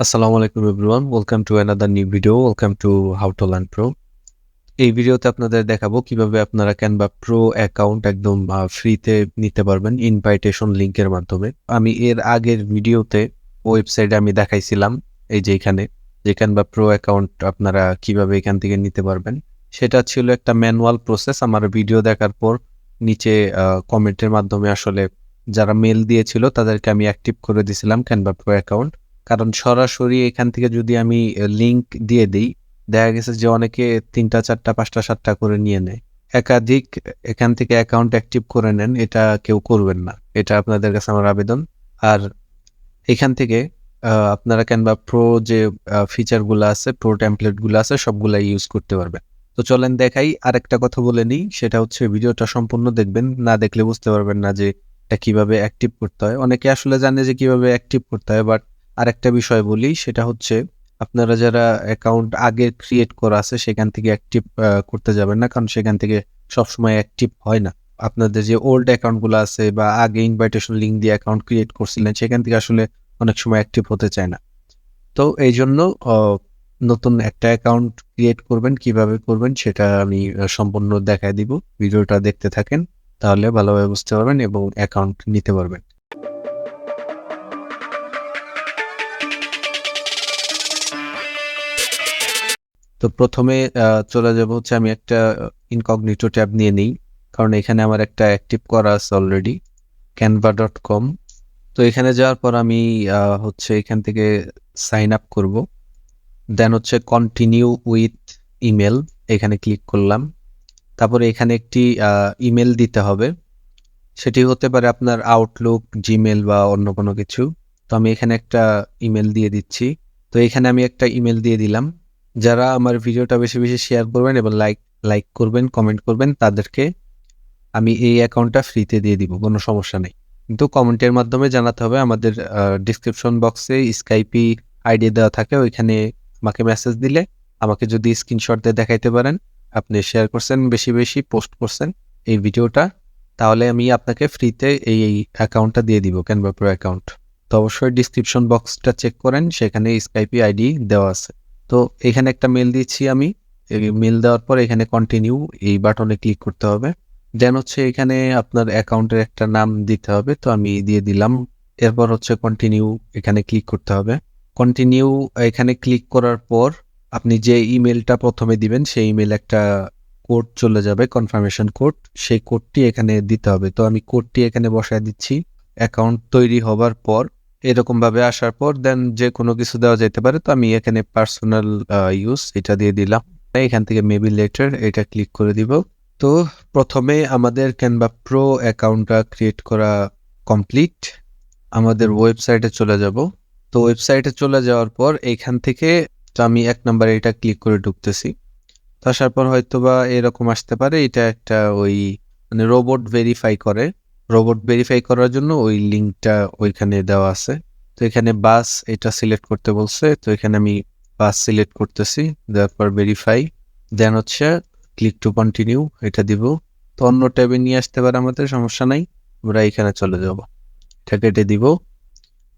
আসসালামু আলাইকুম everyone welcome to another new video welcome to how to learn pro এই ভিডিওতে আপনাদের দেখাবো কীভাবে আপনারা ক্যানভা প্রো অ্যাকাউন্ট একদম ফ্রিতে নিতে পারবেন ইনভাইটেশন লিঙ্কের মাধ্যমে। আমি এর আগের ভিডিওতে ওয়েবসাইটে আমি দেখাইছিলাম, এই যে এখানে, যে ক্যানভা প্রো অ্যাকাউন্ট আপনারা কীভাবে এখান থেকে নিতে পারবেন। সেটা ছিল একটা ম্যানুয়াল প্রসেস আমার ভিডিও দেখার পর নিচে কমেন্টের মাধ্যমে আসলে যারা মেল দিয়েছিল তাদেরকে আমি অ্যাক্টিভ করে দিয়েছিলাম ক্যানভা প্রো অ্যাকাউন্ট কারণ সরাসরি এখান থেকে যদি আমি লিংক দিয়ে দিই, দেখা গেছে যে অনেকে তিনটা, চারটা, পাঁচটা, সাতটা করে নিয়ে নেয়। একাধিক এখান থেকে অ্যাকাউন্ট অ্যাক্টিভ করে নেন, এটা কেউ করবেন না। এটা আপনাদের কাছে আমার আবেদন। আর এখান থেকে আপনারা ক্যানভা প্রো যে ফিচারগুলো আছে প্রো টেমপ্লেটগুলো আছে সবগুলা ইউজ করতে পারবেন। তো চলেন দেখাই, আরেকটা কথা বলে নিই, সেটা হচ্ছে ভিডিওটা সম্পূর্ণ দেখবেন, না দেখলে বুঝতে পারবেন না যে এটা কীভাবে অ্যাক্টিভ করতে হয়। অনেকে আসলে জানে যে কীভাবে অ্যাক্টিভ করতে হয় বাট আরেকটা বিষয় বলি, সেটা হচ্ছে আপনারা যারা অ্যাকাউন্ট আগে ক্রিয়েট করা আছে, সেখান থেকে অ্যাক্টিভ করতে যাবেন না, কারণ সেখান থেকে সবসময় অ্যাক্টিভ হয় না। আপনাদের যে ওল্ড অ্যাকাউন্টগুলো আছে বা আগে ইনভাইটেশন লিঙ্ক দিয়ে অ্যাকাউন্ট ক্রিয়েট করছিলেন, সেখান থেকে আসলে অনেক সময় অ্যাক্টিভ হতে চায় না। তো এই জন্য নতুন একটা অ্যাকাউন্ট ক্রিয়েট করবেন, কীভাবে করবেন সেটা আমি সম্পূর্ণ দেখায় দিব। ভিডিওটা দেখতে থাকেন, তাহলে ভালোভাবে বুঝতে পারবেন এবং অ্যাকাউন্ট নিতে পারবেন। তো প্রথমে চলে যাব হচ্ছে আমি একটা ইনকগনিটো ট্যাব নিয়ে নিই, কারণ এখানে আমার একটা অ্যাক্টিভ করা আছে অলরেডি ক্যানভা ডট কম তো এখানে যাওয়ার পর আমি হচ্ছে এখান থেকে সাইন আপ করব। দেন হচ্ছে কন্টিনিউ উইথ ইমেল এখানে ক্লিক করলাম। তারপরে এখানে একটি ইমেল দিতে হবে। সেটি হতে পারে আপনার আউটলুক জিমেল বা অন্য কোনো কিছু। তো আমি এখানে একটা ইমেল দিয়ে দিচ্ছি। তো এখানে আমি একটা ইমেল দিয়ে দিলাম। যারা আমার ভিডিওটা বেশি বেশি শেয়ার করবেন এবং লাইক লাইক করবেন কমেন্ট করবেন, তাদেরকে আমি এই অ্যাকাউন্টটা ফ্রিতে দিয়ে দিব, কোনো সমস্যা নেই। কিন্তু কমেন্টের মাধ্যমে জানাতে হবে, আমাদের ডিসক্রিপশন বক্সে স্কাইপি আইডি দেওয়া থাকে, ওইখানে আমাকে মেসেজ দিলে আমাকে যদি স্ক্রিনশট দিয়ে দেখাইতে পারেন, আপনি শেয়ার করছেন, বেশি বেশি পোস্ট করছেন এই ভিডিওটা, তাহলে আমি আপনাকে ফ্রিতে এই এই অ্যাকাউন্টটা দিয়ে দিব ক্যানভা প্রো অ্যাকাউন্ট তো অবশ্যই ডিসক্রিপশন বক্সটা চেক করেন, সেখানে স্কাইপি আইডি দেওয়া আছে। তো এখানে একটা মেল দিচ্ছি আমি। মেল দেওয়ার পর এখানে কন্টিনিউ এই বাটনে ক্লিক করতে হবে। দেন হচ্ছে এখানে আপনার অ্যাকাউন্টের একটা নাম দিতে হবে, তো আমি দিয়ে দিলাম। এরপর হচ্ছে কন্টিনিউ এখানে ক্লিক করতে হবে। কন্টিনিউ এখানে ক্লিক করার পর আপনি যে ইমেলটা প্রথমে দিবেন, সেই ইমেল একটা কোড চলে যাবে কনফার্মেশন কোড সেই কোডটি এখানে দিতে হবে। তো আমি কোডটি এখানে বসায় দিচ্ছি। অ্যাকাউন্ট তৈরি হবার পর এরকম ভাবে আসার পর দেন যে কোনো কিছু দেওয়া যেতে পারে তো আমি এখানে পার্সোনাল ইউজ এটা দিয়ে দিলাম। এখান থেকে মেবি লেটার এটা ক্লিক করে দিব। তো প্রথমে আমাদের ক্যানভা প্রো অ্যাকাউন্টটা ক্রিয়েট করা কমপ্লিট আমাদের ওয়েবসাইটে চলে যাব। তো ওয়েবসাইটে চলে যাওয়ার পর এইখান থেকে আমি এক নাম্বার এটা ক্লিক করে ঢুকতেছি। তো আসার পর হয়তো বা এরকম আসতে পারে এটা একটা ওই মানে রোবট ভেরিফাই করে। রোবট ভেরিফাই করার জন্য ওই লিঙ্কটা ওইখানে দেওয়া আছে। তো এখানে বাস এটা সিলেক্ট করতে বলছে, তো এখানে আমি বাস সিলেক্ট করতেছি, দেওয়ার পর ভেরিফাই দেন হচ্ছে ক্লিক টু কন্টিনিউ এটা দিব। তো অন্য ট্যাবে নিয়ে আসতে পারে আমাদের, সমস্যা নাই, আমরা এখানে চলে যাব। এটা কেটে দিব।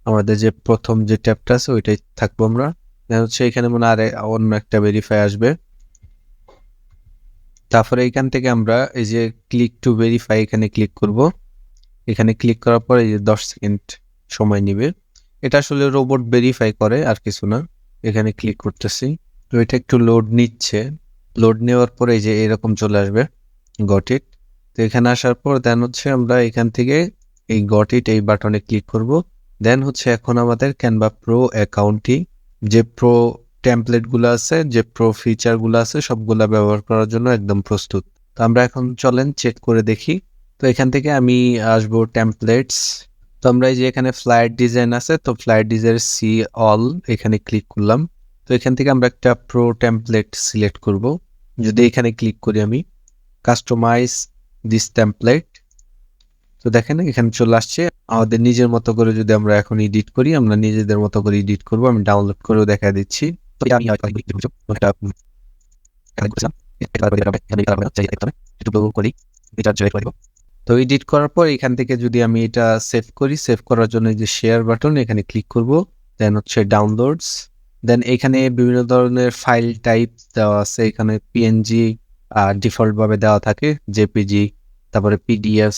আমাদের যে প্রথম যে ট্যাবটা আছে, ওইটাই থাকব আমরা। দেন হচ্ছে এখানে মনে আর অন্য একটা ভেরিফাই আসবে। তারপরে এখান থেকে আমরা এই যে ক্লিক টু ভেরিফাই এখানে ক্লিক করব। এখানে ক্লিক করার পর এই যে দশ সেকেন্ড সময় নেবে। এটা আসলে রোবট ভেরিফাই করে, আর কিছু না। এখানে ক্লিক করতেছি। তো এটা একটু লোড নিচ্ছে। লোড নেওয়ার পরে এই যে এরকম চলে আসবে। গট ইট তো এখানে আসার পর দেন হচ্ছে আমরা এখান থেকে এই গট ইট এই বাটনে ক্লিক করব। দেন হচ্ছে এখন আমাদের ক্যানভা প্রো অ্যাকাউন্টটি যে প্রো টেমপ্লেটগুলো আছে, যে প্রো ফিচারগুলো আছে, সবগুলা ব্যবহার করার জন্য একদম প্রস্তুত। তো আমরা এখন চলেন চেক করে দেখি। তো এখান থেকে আমি আসব টেমপ্লেটস তো আমরা এই যে এখানে ফ্লাইট ডিজাইন আছে, তো ফ্লাইট ডিজাইন সি অল এখানে ক্লিক করলাম। তো এখান থেকে আমরা একটা প্রো টেমপ্লেট সিলেক্ট করব। যদি এখানে ক্লিক করি আমি কাস্টমাইজ দিস টেমপ্লেট তো দেখেন এখানে চলে আসছে। আমাদের নিজের মতো করে যদি আমরা এখন এডিট করি, আমরা নিজেদের মতো করে এডিট করব। আমি ডাউনলোড করেও দেখা দিচ্ছি। করি তো এডিট করার পর এখান থেকে যদি আমি এটা সেভ করি সেভ করার জন্য যে শেয়ার বাটন এখানে ক্লিক করব দেন হচ্ছে ডাউনলোডস দেন এখানে বিভিন্ন ধরনের ফাইল টাইপ দেওয়া আছে, এখানে পিএনজি ডিফল্ট ভাবে দেওয়া থাকে জেপিজি তারপরে পিডিএফ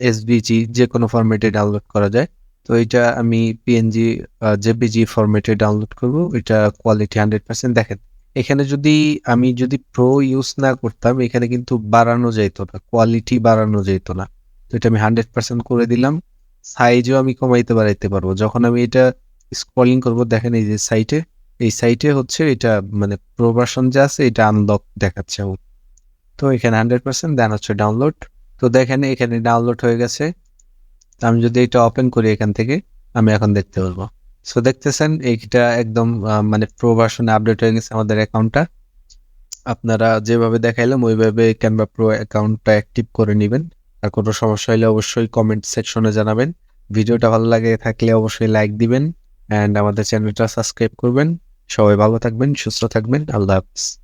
এসবিজি যে কোনো ফরম্যাটে ডাউনলোড করা যায়। তো এটা আমি পিএনজি জেপিজি ফরম্যাটে ডাউনলোড করব, এটা কোয়ালিটি হান্ড্রেড পার্সেন্ট দেখেন। এখানে যদি আমি যদি প্রো ইউজ না করতাম, এখানে কিন্তু বাড়ানো যেত না কোয়ালিটি বাড়ানো যেত না। তো এটা আমি হান্ড্রেড পার্সেন্ট করে দিলাম। সাইজও আমি কমাইতে বাড়াইতে পারব। যখন আমি এটা স্ক্রলিং করব, দেখেন এই যে সাইটে এই সাইটে হচ্ছে এটা মানে প্রো ভার্সন যে আছে, এটা আনলক দেখাচ্ছে। তো এখানে হান্ড্রেড পার্সেন্ট দেন হচ্ছে ডাউনলোড তো দেখেন এখানে ডাউনলোড হয়ে গেছে। আমি যদি এটা ওপেন করি এখান থেকে, আমি এখন দেখতে পারব। সো দেখতেছেন, এইটা একদম মানে প্রো ভার্সনে আপডেট হয়ে গেছে আমাদের অ্যাকাউন্টটা আপনারা যেভাবে দেখাইলাম, ওইভাবে ক্যানভা প্রো অ্যাকাউন্টটা অ্যাক্টিভ করে নেবেন। আর কোনো সমস্যা হলে অবশ্যই কমেন্ট সেকশনে জানাবেন। ভিডিওটা ভালো লাগে থাকলে অবশ্যই লাইক দিবেন। অ্যান্ড আমাদের চ্যানেলটা সাবস্ক্রাইব করবেন। সবাই ভালো থাকবেন, সুস্থ থাকবেন। আল্লাহ হাফিজ।